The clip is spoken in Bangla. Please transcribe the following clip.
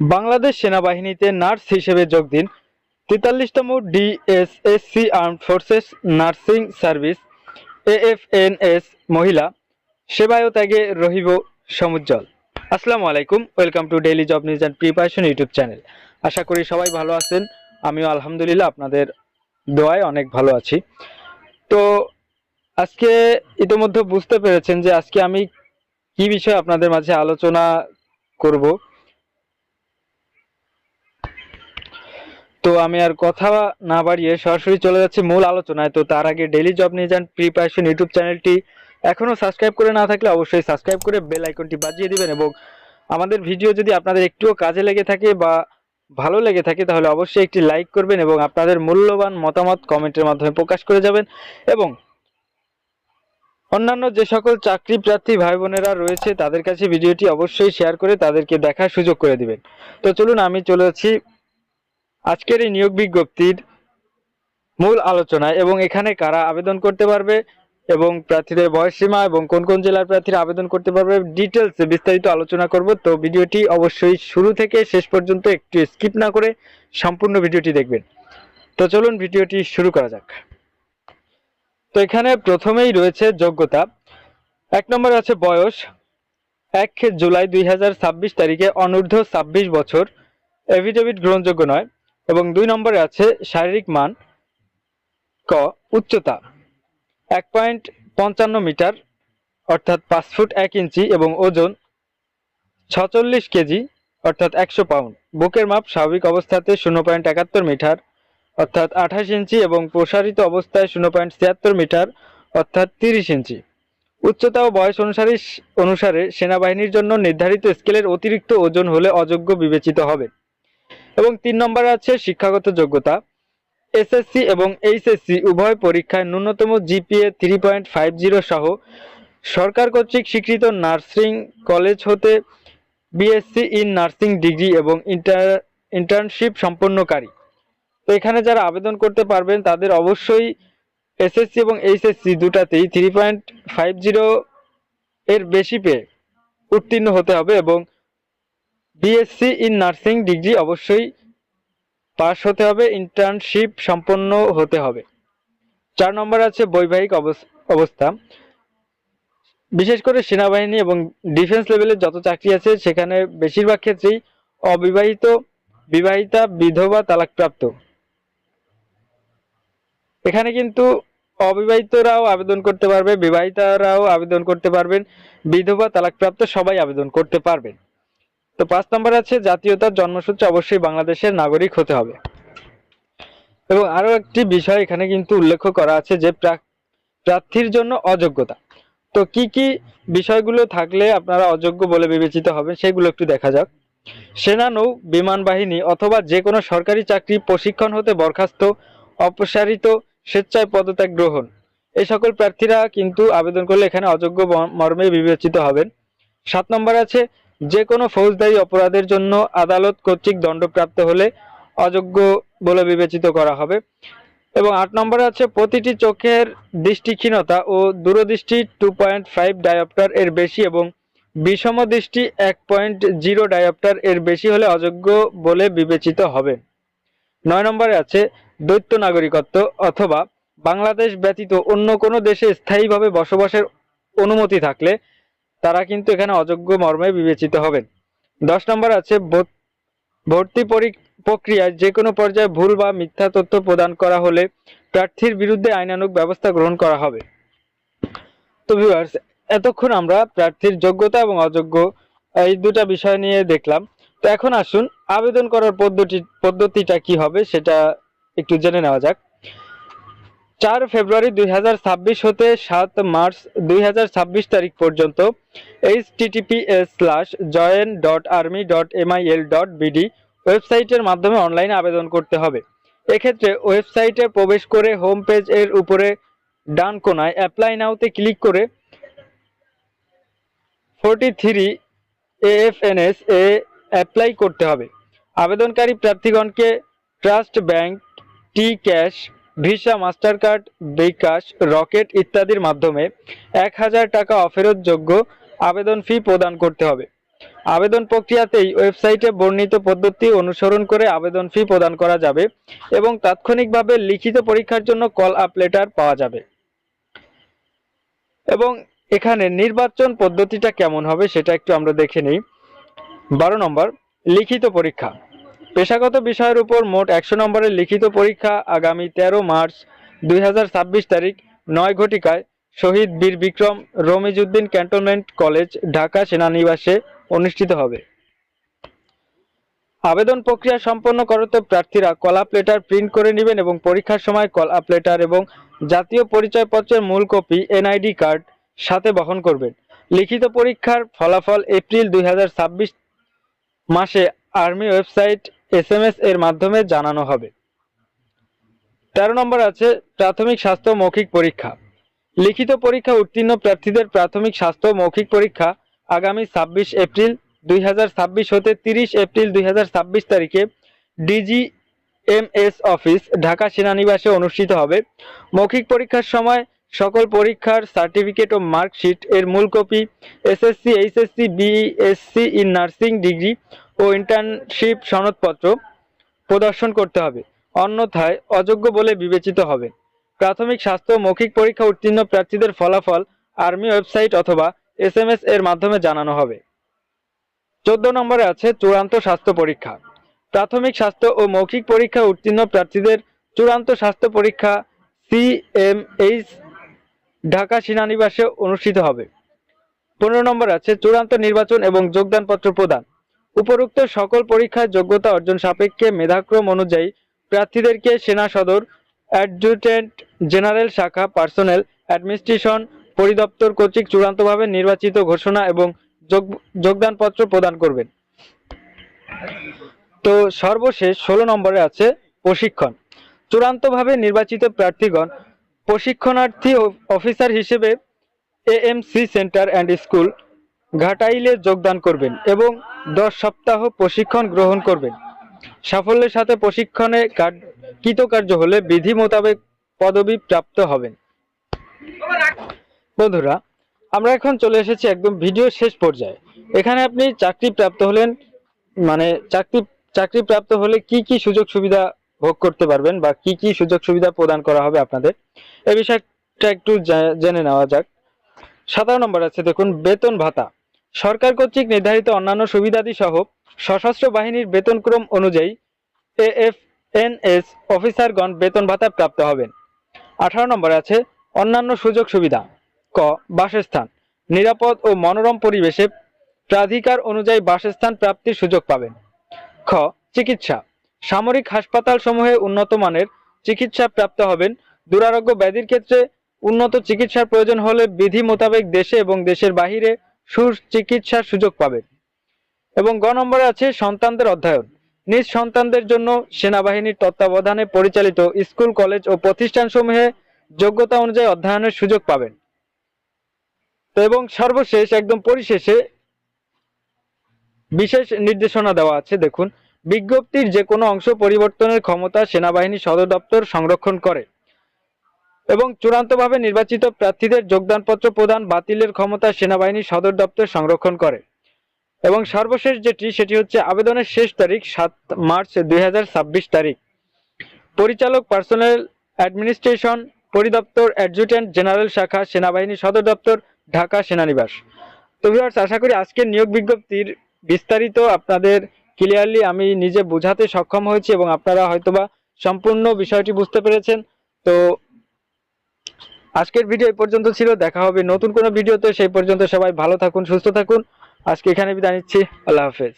বাংলাদেশ সেনাবাহিনীতে নার্স হিসেবে যোগ দিন। তেতাল্লিশতম DSSC armed forces nursing service, AFNS মহিলা সেবায় ত্যাগে রহিব সমুজ্জ্বল। আসসালামু আলাইকুম, welcome to daily job news and preparation YouTube channel. আশা করি সবাই ভালো আছেন, আমিও আলহামদুলিল্লাহ আপনাদের দোয়ায় অনেক ভালো আছি। তো আজকে ইতিমধ্যে বুঝতে পেরেছেন যে আজকে আমি কি বিষয়ে আপনাদের মাঝে আলোচনা করব। তো আমি আর কথা না বাড়িয়ে সরাসরি চলে যাচ্ছি মূল আলোচনায়। তো তার আগে ডেইলি জব নিয়ে যান প্রিপারেশন ইউটিউব চ্যানেলটি। এখনও সাবস্ক্রাইব করে না থাকলে অবশ্যই সাবস্ক্রাইব করে বেল আইকনটি বাজিয়ে দিবেন এবং আমাদের ভিডিও যদি আপনাদের একটুও কাজে লেগে থাকে বা ভালো লেগে থাকে, তাহলে অবশ্যই একটি লাইক করবেন এবং আপনাদের মূল্যবান মতামত কমেন্টের মাধ্যমে প্রকাশ করে যাবেন এবং অন্যান্য যে সকল চাকরি প্রার্থী ভাই বোনেরা রয়েছে, তাদের কাছে ভিডিওটি অবশ্যই শেয়ার করে তাদেরকে দেখার সুযোগ করে দিবেন। তো চলুন আমি চলে যাচ্ছি আজকের এই নিয়োগ বিজ্ঞপ্তির মূল আলোচনায় এবং এখানে কারা আবেদন করতে পারবে এবং প্রার্থীদের বয়সসীমা এবং কোন কোন জেলার প্রার্থীরা আবেদন করতে পারবে ডিটেলসে বিস্তারিত আলোচনা করব। তো ভিডিওটি অবশ্যই শুরু থেকে শেষ পর্যন্ত একটু স্কিপ না করে সম্পূর্ণ ভিডিওটি দেখবেন। তো চলুন ভিডিওটি শুরু করা যাক। তো এখানে প্রথমেই রয়েছে যোগ্যতা। এক নম্বর আছে বয়স। এক জুলাই দুই হাজার ছাব্বিশ তারিখে অনূর্ধ্ব ছাব্বিশ বছর। এভিডেভিট গ্রহণযোগ্য নয়। এবং দুই নম্বরে আছে শারীরিক মান ক, উচ্চতা। এক পয়েন্ট পঞ্চান্ন মিটার, অর্থাৎ পাঁচ ফুট এক ইঞ্চি এবং ওজন ছচল্লিশ কেজি, অর্থাৎ একশো পাউন্ড। বুকের মাপ স্বাভাবিক অবস্থাতে শূন্য পয়েন্ট একাত্তর মিটার, অর্থাৎ আঠাশ ইঞ্চি এবং প্রসারিত অবস্থায় শূন্য পয়েন্ট ছিয়াত্তর মিটার, অর্থাৎ তিরিশ ইঞ্চি। উচ্চতা ও বয়স অনুসারে অনুসারে সেনাবাহিনীর জন্য নির্ধারিত স্কেলের অতিরিক্ত ওজন হলে অযোগ্য বিবেচিত হবে। এবং তিন নম্বরে আছে শিক্ষাগত যোগ্যতা। এসএসসি এবং এইচএসসি উভয় পরীক্ষায় ন্যূনতম GPA three point five zero সহ সরকার কর্তৃক স্বীকৃত নার্সিং কলেজ হতে বিএসসি ইন নার্সিং ডিগ্রি এবং ইন্টার, ইন্টার্নশিপ সম্পন্নকারী। তো এখানে যারা আবেদন করতে পারবেন, তাদের অবশ্যই এসএসসি এবং এইচএসসি দুটাতেই থ্রি পয়েন্ট ফাইভ জিরো এর বেশি পেয়ে উত্তীর্ণ হতে হবে এবং বিএসসি ইন নার্সিং ডিগ্রি অবশ্যই পাস হতে হবে ইন্টার্নশিপ সম্পন্ন হতে হবে। চার নম্বর আছে বৈবাহিক অবস- অবস্থা। বিশেষ করে সেনাবাহিনী এবং ডিফেন্স লেভেলের যত চাকরি আছে, সেখানে বেশিরভাগ ক্ষেত্রেই অবিবাহিত, বিবাহিতা, বিধবা তালাকপ্রাপ্ত। এখানে কিন্তু অবিবাহিতরাও আবেদন করতে পারবে, বিবাহিতারাও আবেদন করতে পারবেন, বিধবা তালাকপ্রাপ্ত সবাই আবেদন করতে পারবেন। তো পাঁচ নম্বর আছে, জাতীয়তার জন্মসূত্রে অবশ্যই বাংলাদেশের নাগরিক হতে হবে। এবং আরও একটি বিষয় এখানে কিন্তু উল্লেখ করা আছে যে প্রার্থীর জন্য অযোগ্যতা। তো কি কি বিষয়গুলো থাকলে আপনারা অযোগ্য বলে বিবেচিত হবেন সেগুলো একটু দেখা যাক। সেনা, নৌ, বিমান বাহিনী অথবা যে কোনো সরকারি চাকরি, প্রশিক্ষণ হতে বরখাস্ত, অপসারিত, স্বেচ্ছায় পদত্যাগ গ্রহণ। এই সকল প্রার্থীরা কিন্তু আবেদন করলে এখানে অযোগ্য মর্মে বিবেচিত হবেন। সাত নম্বর আছে যে কোনো ফৌজদারি অপরাধের জন্য আদালত কর্তৃক দণ্ডপ্রাপ্ত হলে অযোগ্য বলে বিবেচিত করা হবে। এবং আট নম্বরে আছে, প্রতিটি চোখের দৃষ্টিক্ষীণতা ও দূরদৃষ্টি টু পয়েন্ট ফাইভ ডায়োপ্টার এর বেশি এবং বিষম দৃষ্টি এক পয়েন্ট জিরো ডায়োপ্টার এর বেশি হলে অযোগ্য বলে বিবেচিত হবে। নয় নম্বরে আছে দ্বৈত নাগরিকত্ব অথবা বাংলাদেশ ব্যতীত অন্য কোনো দেশে স্থায়ীভাবে বসবাসের অনুমতি থাকলে তারা কিন্তু এখানে অযোগ্য মর্মে বিবেচিত হবেন। দশ নম্বর আছে ভর্তি পরি- প্রক্রিয়ায় যে কোনো পর্যায়ে ভুল বা মিথ্যা তথ্য প্রদান করা হলে প্রার্থীর বিরুদ্ধে আইনানুগ ব্যবস্থা গ্রহণ করা হবে। তো ভিউয়ার্স এতক্ষণ আমরা প্রার্থীর যোগ্যতা এবং অযোগ্য, এই দুটা বিষয় নিয়ে দেখলাম। তো এখন আসুন, আবেদন করার পদ্ধতি, পদ্ধতিটা কি হবে সেটা একটু জেনে নেওয়া যাক। চার ফেব্রুয়ারি দুই হাজার ছাব্বিশ হতে সাত মার্চ দুই হাজার ছাব্বিশ তারিখ পর্যন্ত H TTPS slash join dot army dot MIL dot BD ওয়েবসাইটের মাধ্যমে অনলাইনে আবেদন করতে হবে। এক্ষেত্রে ওয়েবসাইটে প্রবেশ করে হোম পেজ এর উপরে ডান কোনায় অ্যাপ্লাই নাওতে ক্লিক করে ফোরটি থ্রি এএফএনএস এ অ্যাপ্লাই করতে হবে। আবেদনকারী প্রার্থীগণকে trust bank T cash Visa master card bKash, Rocket ইত্যাদির মাধ্যমে এক হাজার টাকা অফেরতযোগ্য আবেদন ফি প্রদান করতে হবে। আবেদন প্রক্রিয়াতেই ওয়েবসাইটে বর্ণিত পদ্ধতি অনুসরণ করে আবেদন ফি প্রদান করা যাবে এবং তাৎক্ষণিকভাবে লিখিত পরীক্ষার জন্য কল আপ লেটার পাওয়া যাবে। এবং এখানে নির্বাচন পদ্ধতিটা কেমন হবে সেটা একটু আমরা দেখে নিই। বারো নম্বর, লিখিত পরীক্ষা। পেশাগত বিষয়ের উপর মোট একশো নম্বরের লিখিত পরীক্ষা আগামী তেরো মার্চ দুই হাজার ছাব্বিশ তারিখ নয় ঘটিকায় শহীদ বীর বিক্রম রমিজউদ্দিন ক্যান্টনমেন্ট কলেজ, ঢাকা সেনানিবাসে অনুষ্ঠিত হবে। আবেদন প্রক্রিয়া সম্পন্ন করতে প্রার্থীরা কল আপ লেটার প্রিন্ট করে নেবেন এবং পরীক্ষার সময় কল আপ লেটার এবং জাতীয় পরিচয়পত্রের মূল কপি এনআইডি কার্ড সাথে বহন করবেন। লিখিত পরীক্ষার ফলাফল এপ্রিল দুই হাজার ছাব্বিশ মাসে আর্মি ওয়েবসাইট এসএমএস এর মাধ্যমে জানানো হবে। তেরো নম্বর আছে, প্রাথমিক স্বাস্থ্য মৌখিক পরীক্ষা। লিখিত পরীক্ষা উত্তীর্ণ প্রার্থীদের প্রাথমিক স্বাস্থ্য মৌখিক পরীক্ষা আগামী ছাব্বিশ এপ্রিল দুই হতে তিরিশ এপ্রিল দুই তারিখে DG M S office, Dhaka সেনানিবাসে অনুষ্ঠিত হবে। মৌখিক পরীক্ষার সময় সকল পরীক্ষার সার্টিফিকেট ও মার্কশিট এর মূল copy SSC HSC BSc in nursing degree O internship সনদপত্র প্রদর্শন করতে হবে। অন্যথায় অযোগ্য বলে বিবেচিত হবে। প্রাথমিক স্বাস্থ্য মৌখিক পরীক্ষা উত্তীর্ণ প্রার্থীদের ফলাফল আর্মি ওয়েবসাইট অথবা এস এর মাধ্যমে জানানো হবে। চোদ্দ নম্বরে আছে চূড়ান্ত স্বাস্থ্য পরীক্ষা। প্রাথমিক স্বাস্থ্য ও মৌখিক পরীক্ষা উত্তীর্ণ প্রার্থীদের চূড়ান্ত স্বাস্থ্য পরীক্ষা সিএমএইচ ঢাকা সেনানিবাসে অনুষ্ঠিত হবে। পনেরো নম্বর আছে চূড়ান্ত নির্বাচন এবং যোগদানপত্র প্রদান। উপরোক্ত সকল পরীক্ষায় যোগ্যতা অর্জন সাপেক্ষে মেধাক্রম অনুযায়ী প্রার্থীদেরকে সেনা সদর অ্যাডজুটেন্ট জেনারেল শাখা, পার্সোনেল অ্যাডমিনিস্ট্রেশন পরিদপ্তর কর্তৃক চূড়ান্তভাবে নির্বাচিত ঘোষণা এবং যোগ- যোগদানপত্র প্রদান করবেন। তো সর্বশেষ ষোলো নম্বরে আছে প্রশিক্ষণ। চূড়ান্তভাবে নির্বাচিত প্রার্থীগণ প্রশিক্ষণার্থী অফিসার হিসেবে এএমসি সেন্টার অ্যান্ড স্কুল ঘাটাইলে যোগদান করবেন এবং দশ সপ্তাহ প্রশিক্ষণ গ্রহণ করবেন। সাফল্যের সাথে প্রশিক্ষণে কৃতকার্য হলে বিধি মোতাবেক পদবি প্রাপ্ত হবেন। বন্ধুরা, আমরা এখন চলে এসেছি একদম ভিডিও শেষ পর্যায়ে। এখানে আপনি চাকরি প্রাপ্ত হলেন মানে চাকরি চাকরি প্রাপ্ত হলে কি কি সুযোগ সুবিধা ভোগ করতে পারবেন বা কি কি সুযোগ সুবিধা প্রদান করা হবে আপনাদের? এ বিষয়টা একটু জেনে নেওয়া যাক। সাতারো নম্বর আছে, দেখুন, বেতন ভাতা। সরকার কর্তৃক নির্ধারিত অন্যান্য সুবিধাদি সহ সশস্ত্র বাহিনীর বেতনক্রম অনুযায়ী এএফএনএস অফিসারগণ বেতন ভাতা প্রাপ্ত হবেন। আঠারো নম্বরে আছে অন্যান্য সুযোগ সুবিধা। ক, বাসস্থান। নিরাপদ ও মনোরম পরিবেশে প্রাধিকার অনুযায়ী বাসস্থান প্রাপ্তির সুযোগ পাবেন। খ, চিকিৎসা। সামরিক হাসপাতাল সমূহে উন্নত মানের চিকিৎসা প্রাপ্ত হবেন। দুরারোগ্য ব্যাধির ক্ষেত্রে উন্নত চিকিৎসার প্রয়োজন হলে বিধি মোতাবেক দেশে এবং দেশের বাহিরে সুচিকিৎসার সুযোগ পাবেন এবং গ নম্বরে আছে সন্তানদের অধ্যয়ন। নিজ সন্তানদের জন্য সেনাবাহিনীর তত্ত্বাবধানে পরিচালিত স্কুল, কলেজ ও প্রতিষ্ঠানসমূহে যোগ্যতা অনুযায়ী অধ্যয়নের সুযোগ পাবেন। তো এবং সর্বশেষ, একদম পরিশেষে বিশেষ নির্দেশনা দেওয়া আছে, দেখুন। বিজ্ঞপ্তির যে কোনো অংশ পরিবর্তনের ক্ষমতা সেনাবাহিনী সদর দপ্তর সংরক্ষণ করে। এবং চূড়ান্তভাবে নির্বাচিত প্রার্থীদের যোগদানপত্র প্রদান বাতিলের ক্ষমতা সেনাবাহিনী সদর দপ্তর সংরক্ষণ করে। এবং সর্বশেষ যেটি, সেটি হচ্ছে আবেদনের শেষ তারিখ, সাত মার্চ দু হাজার ছাব্বিশ তারিখ। পরিচালক পার্সোনাল অ্যাডমিনিস্ট্রেশন পরিদপ্তর অ্যাডজুটেন্ট জেনারেল শাখা সেনাবাহিনী সদর দপ্তর, ঢাকা সেনানিবাস। তো ভিউয়ার্স, আশা করি আজকের নিয়োগ বিজ্ঞপ্তির বিস্তারিত আপনাদের ক্লিয়ারলি আমি নিজে বোঝাতে সক্ষম হয়েছি এবং আপনারা হয়তোবা সম্পূর্ণ বিষয়টি বুঝতে পেরেছেন। তো আজকের ভিডিও এই পর্যন্ত ছিল, দেখা হবে নতুন কোনো ভিডিওতে সেই পর্যন্ত সবাই ভালো থাকুন, সুস্থ থাকুন। আজকে এখানে বিদায় নিচ্ছি, আল্লাহ হাফেজ।